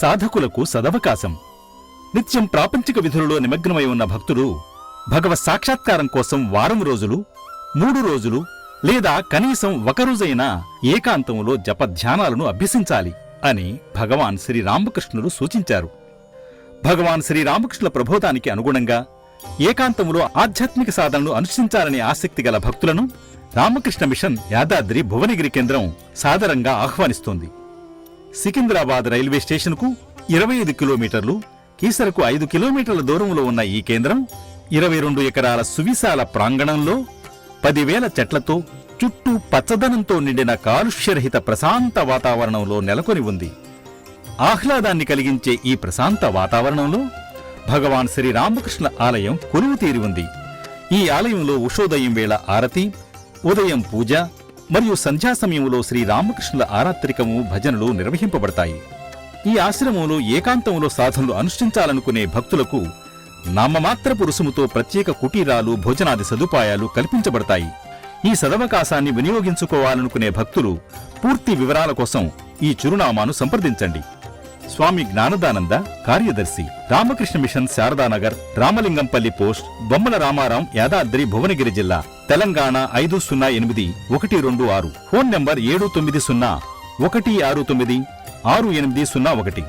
సాధకులకు సదవకాశం. నిత్యం ప్రాపంచిక విధులలో నిమగ్నమై ఉన్న భక్తులు భగవత్ సాక్షాత్కారం కోసం వారం రోజులు మూడు రోజులు లేదా కనీసం ఒకరోజైనా ఏకాంతంలో జపధ్యానాలను అభ్యసించాలి అని భగవాన్ శ్రీరామకృష్ణులు సూచించారు. భగవాన్ శ్రీరామకృష్ణుల ప్రబోధానికి అనుగుణంగా ఏకాంతములో ఆధ్యాత్మిక సాధనను అనుష్ఠించాలనే ఆసక్తి గల భక్తులను రామకృష్ణ మిషన్ యాదాద్రి భువనగిరి కేంద్రం సాదరంగా ఆహ్వానిస్తోంది. సికింద్రాబాద్ రైల్వే స్టేషన్కు ఇరవై ఐదు కిలోమీటర్లు కీసరకు ఐదు కిలోమీటర్ల దూరంలో ఉన్న ఈ కేంద్రం ఇరవై రెండు ఎకరాల సువిశాల ప్రాంగణంలో పదివేల చెట్లతో చుట్టూ పచ్చదనంతో నిండిన కాలుష్యరహిత ప్రశాంత వాతావరణంలో నెలకొని ఉంది. ఆహ్లాదాన్ని కలిగించే ఈ ప్రశాంత వాతావరణంలో భగవాన్ శ్రీరామకృష్ణ ఆలయం కొలువు తీరి ఉంది. ఈ ఆలయంలో ఉషోదయం వేళ ఆరతి ఉదయం పూజ మరియు సంధ్యా సమయంలో శ్రీ రామకృష్ణుల ఆరాత్రికము భజనలు నిర్వహింపబడతాయి. ఈ ఆశ్రమంలో ఏకాంతంలో సాధనలు అనుష్ఠించాలనుకునే భక్తులకు నామమాత్రపు రుసుముతో ప్రత్యేక కుటీరాలు భోజనాది సదుపాయాలు కల్పించబడతాయి. ఈ సదవకాశాన్ని వినియోగించుకోవాలనుకునే భక్తులు పూర్తి వివరాల కోసం ఈ చిరునామాను సంప్రదించండి. స్వామి జ్ఞానదానంద కార్యదర్శి రామకృష్ణ మిషన్ శారదానగర్ రామలింగంపల్లి పోస్ట్ బొమ్మల రామారాం యాదాద్రి భువనగిరి జిల్లా తెలంగాణ ఐదు సున్నా ఎనిమిది ఒకటి రెండు ఆరు. ఫోన్ నంబర్ ఏడు తొమ్మిది సున్నా ఒకటి ఆరు తొమ్మిది ఆరు ఎనిమిది సున్నా ఒకటి.